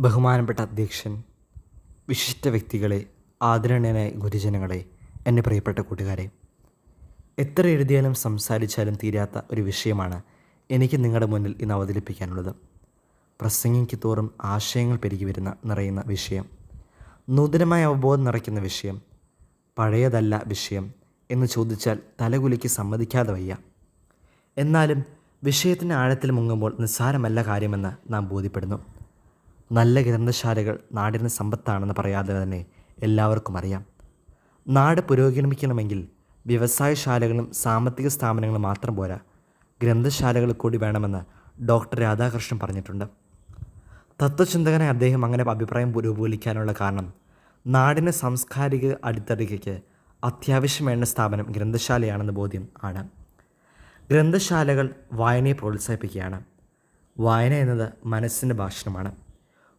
ബഹുമാനപ്പെട്ട അധ്യക്ഷൻ വിശിഷ്ട വ്യക്തികളെ ആദരണീയനായ ഗുരുജനങ്ങളെ എന്റെ പ്രിയപ്പെട്ട കൂട്ടുകാരെ എത്ര എഴുതിയാലും സംസാരിച്ചാലും തീരാത്ത ഒരു വിഷയമാണ് എനിക്ക് നിങ്ങളുടെ മുന്നിൽ ഇന്ന് അവതരിപ്പിക്കാനുള്ളത്. പ്രസംഗിക്ക് തോറും ആശയങ്ങൾ പെരുകി വരുന്ന നിറയുന്ന വിഷയം നൂതനമായ അവബോധം നിറയ്ക്കുന്ന വിഷയം പഴയതല്ല വിഷയം എന്ന് ചോദിച്ചാൽ തലകുലിക്ക് സമ്മതിക്കാതെ വയ്യ. എന്നാലും വിഷയത്തിന്റെ ആഴത്തിൽ മുങ്ങുമ്പോൾ നിസ്സാരമല്ല കാര്യമെന്ന് നാം ബോധ്യപ്പെടുന്നു. നല്ല ഗ്രന്ഥശാലകൾ നാടിന് സമ്പത്താണെന്ന് പറയാതെ തന്നെ എല്ലാവർക്കും അറിയാം. നാട് പുരോഗമിക്കണമെങ്കിൽ വ്യവസായശാലകളും സാമ്പത്തിക സ്ഥാപനങ്ങളും മാത്രം പോരാ. ഗ്രന്ഥശാലകൾ കൂടി വേണമെന്ന് ഡോക്ടർ രാധാകൃഷ്ണൻ പറഞ്ഞിട്ടുണ്ട്. തത്വചിന്തകനെ അദ്ദേഹം അങ്ങനെ അഭിപ്രായം രൂപീകരിക്കാനുള്ള കാരണം നാടിന്റെ സാംസ്കാരിക അടിത്തറയ്ക്ക് അത്യാവശ്യം വേണ്ട സ്ഥാപനം ഗ്രന്ഥശാലയാണെന്ന് ബോധ്യം ആണ്. ഗ്രന്ഥശാലകൾ വായനയെ പ്രോത്സാഹിപ്പിക്കുകയാണ്. വായന എന്നത് മനസ്സിന്റെ ഭാഷണമാണ്.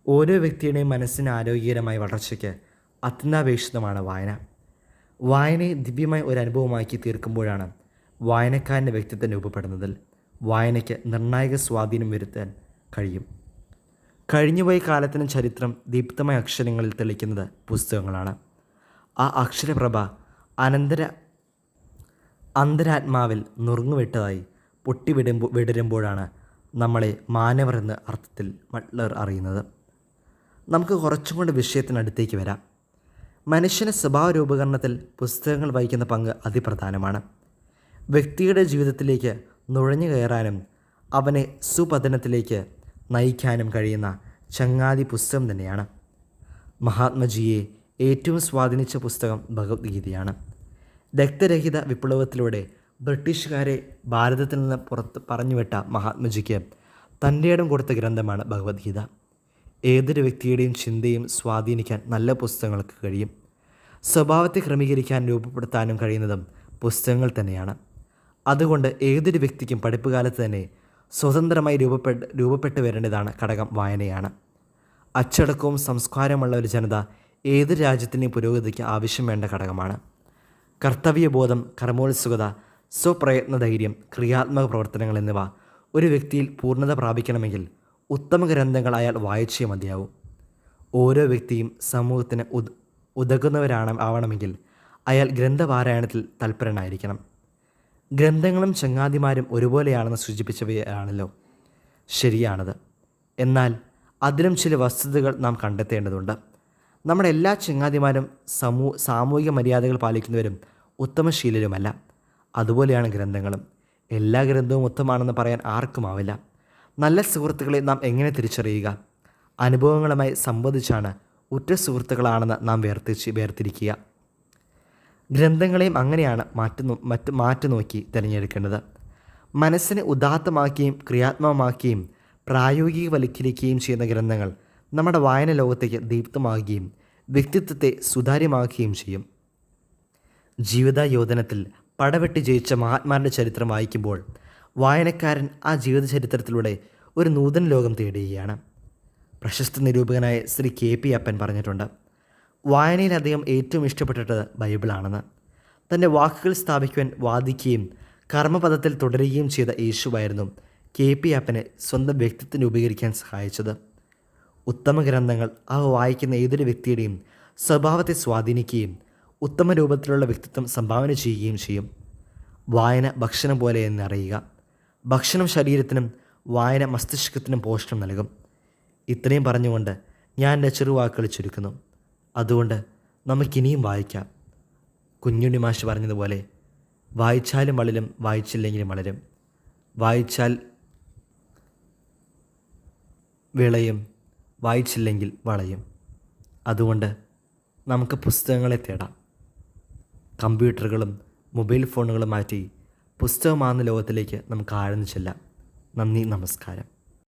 ഓരോ വ്യക്തിയുടെയും മനസ്സിന് ആരോഗ്യകരമായ വളർച്ചയ്ക്ക് അത്യന്താപേക്ഷിതമാണ് വായന. വായനയെ ദിവ്യമായ ഒരു അനുഭവമാക്കി തീർക്കുമ്പോഴാണ് വായനക്കാരന്റെ വ്യക്തിത്വം രൂപപ്പെടുന്നതിൽ വായനയ്ക്ക് നിർണായക സ്വാധീനം വരുത്താൻ കഴിയും. കഴിഞ്ഞുപോയ കാലത്തിനും ചരിത്രം ദീപ്തമായ അക്ഷരങ്ങളിൽ തെളിക്കുന്നത് പുസ്തകങ്ങളാണ്. ആ അക്ഷരപ്രഭ അനന്തര അന്തരാത്മാവിൽ നുറുങ്ങുവിട്ടതായി പൊട്ടിവിടുമ്പോൾ വിടരുമ്പോഴാണ് നമ്മളെ മാനവർ എന്ന അർത്ഥത്തിൽ മട്ലർ അറിയുന്നത്. നമുക്ക് കുറച്ചും കൂടി വിഷയത്തിനടുത്തേക്ക് വരാം. മനുഷ്യന്റെ സ്വഭാവ രൂപകരണത്തിൽ പുസ്തകങ്ങൾ വഹിക്കുന്ന പങ്ക് അതിപ്രധാനമാണ്. വ്യക്തിയുടെ ജീവിതത്തിലേക്ക് നുഴഞ്ഞു കയറാനും അവനെ സുപതനത്തിലേക്ക് നയിക്കാനും കഴിയുന്ന ചങ്ങാതി പുസ്തകം തന്നെയാണ്. മഹാത്മജിയെ ഏറ്റവും സ്വാധീനിച്ച പുസ്തകം ഭഗവത്ഗീതയാണ്. രക്തരഹിത വിപ്ലവത്തിലൂടെ ബ്രിട്ടീഷുകാരെ ഭാരതത്തിൽ നിന്ന് പുറത്ത് പറഞ്ഞുവിട്ട മഹാത്മജിക്ക് തന്റെ ഇടം കൊടുത്ത ഗ്രന്ഥമാണ് ഭഗവത്ഗീത. ഏതൊരു വ്യക്തിയുടെയും ചിന്തയും സ്വാധീനിക്കാൻ നല്ല പുസ്തകങ്ങൾക്ക് കഴിയും. സ്വഭാവത്തെ ക്രമീകരിക്കാൻ രൂപപ്പെടുത്താനും കഴിയുന്നതും പുസ്തകങ്ങൾ തന്നെയാണ്. അതുകൊണ്ട് ഏതൊരു വ്യക്തിക്കും പഠിപ്പുകാലത്ത് തന്നെ സ്വതന്ത്രമായി രൂപപ്പെട്ട് രൂപപ്പെട്ടു വരേണ്ടതാണ് ഘടകം വായനയാണ്. അച്ചടക്കവും സംസ്കാരമുള്ള ഒരു ജനത ഏത് രാജ്യത്തിന്റെയും പുരോഗതിക്ക് ആവശ്യം വേണ്ട ഘടകമാണ്. കർത്തവ്യബോധം കർമ്മോത്സുകത സ്വപ്രയത്ന ധൈര്യം ക്രിയാത്മക പ്രവർത്തനങ്ങൾ എന്നിവ ഒരു വ്യക്തിയിൽ പൂർണത പ്രാപിക്കണമെങ്കിൽ ഉത്തമ ഗ്രന്ഥങ്ങൾ അയാൾ വായിച്ചേ മതിയാവും. ഓരോ വ്യക്തിയും സമൂഹത്തിന് ഉദ് ഉതകുന്നവരാണ് ആവണമെങ്കിൽ അയാൾ ഗ്രന്ഥപാരായണത്തിൽ തൽപരനായിരിക്കണം. ഗ്രന്ഥങ്ങളും ചങ്ങാതിമാരും ഒരുപോലെയാണെന്ന് സൂചിപ്പിച്ചവയാണല്ലോ. ശരിയാണത്. എന്നാൽ അതിലും ചില വസ്തുതകൾ നാം കണ്ടെത്തേണ്ടതുണ്ട്. നമ്മുടെ എല്ലാ ചങ്ങാതിമാരും സമൂ സാമൂഹിക മര്യാദകൾ പാലിക്കുന്നവരും ഉത്തമശീലരുമല്ല. അതുപോലെയാണ് ഗ്രന്ഥങ്ങളും. എല്ലാ ഗ്രന്ഥവും ഉത്തമാണെന്ന് പറയാൻ ആർക്കുമാവില്ല. നല്ല സുഹൃത്തുക്കളെ നാം എങ്ങനെ തിരിച്ചറിയുക? അനുഭവങ്ങളുമായി സംബന്ധിച്ചാണ് ഉറ്റ സുഹൃത്തുക്കളാണെന്ന് നാം വേർതിരിച്ച് വേർതിരിക്കുക. ഗ്രന്ഥങ്ങളെയും അങ്ങനെയാണ് മാറ്റി നോ- മറ്റ് മാറ്റി നോക്കി തിരഞ്ഞെടുക്കേണ്ടത്. മനസ്സിനെ ഉദാത്തമാക്കുകയും ക്രിയാത്മകമാക്കുകയും പ്രായോഗികവൽക്കരിക്കുകയും ചെയ്യുന്ന ഗ്രന്ഥങ്ങൾ നമ്മുടെ വായന ലോകത്തേക്ക് ദീപ്തമാകുകയും വ്യക്തിത്വത്തെ സുതാര്യമാക്കുകയും ചെയ്യും. ജീവിതയോധനത്തിൽ പടവെട്ടി ജയിച്ച മഹാത്മാരുടെ ചരിത്രം വായിക്കുമ്പോൾ വായനക്കാരൻ ആ ജീവിതചരിത്രത്തിലൂടെ ഒരു നൂതന ലോകം തേടുകയാണ് പ്രശസ്ത നിരൂപകനായ ശ്രീ കെ പി അപ്പൻ പറഞ്ഞിട്ടുണ്ട് വായനയിൽ അദ്ദേഹം ഏറ്റവും ഇഷ്ടപ്പെട്ടിട്ടത് ബൈബിളാണെന്ന്. തന്റെ വാക്കുകൾ സ്ഥാപിക്കുവാൻ വാദിക്കുകയും കർമ്മപദത്തിൽ തുടരുകയും ചെയ്ത യേശുവായിരുന്നു കെ പി അപ്പനെ സ്വന്തം വ്യക്തിത്വം രൂപീകരിക്കാൻ സഹായിച്ചത്. ഉത്തമ ഗ്രന്ഥങ്ങൾ അവ വായിക്കുന്ന ഏതൊരു വ്യക്തിയുടെയും സ്വഭാവത്തെ സ്വാധീനിക്കുകയും ഉത്തമ രൂപത്തിലുള്ള വ്യക്തിത്വം സംഭാവന ചെയ്യുകയും ചെയ്യും. വായന ഭക്ഷണം പോലെ എന്ന് അറിയുക ഭക്ഷണം ശരീരത്തിനും വായന മസ്തിഷ്കത്തിനും പോഷണം നൽകും. ഇത്രയും പറഞ്ഞുകൊണ്ട് ഞാൻ എന്റെ ചെറുവാക്കുകൾ ചുരുക്കുന്നു. അതുകൊണ്ട് നമുക്കിനിയും വായിക്കാം. കുഞ്ഞുണ്ണി മാഷ് പറഞ്ഞതുപോലെ വായിച്ചാലും വളരും വായിച്ചില്ലെങ്കിലും വളരും. വായിച്ചാൽ വിളയും വായിച്ചില്ലെങ്കിൽ വളയും. അതുകൊണ്ട് നമുക്ക് പുസ്തകങ്ങളെ തേടാം. കമ്പ്യൂട്ടറുകളും മൊബൈൽ ഫോണുകളും മാറ്റി പുസ്തകമാകുന്ന ലോകത്തിലേക്ക് നമുക്ക് ആഴ്ന്നു ചെല്ലാം. നന്ദി നമസ്കാരം.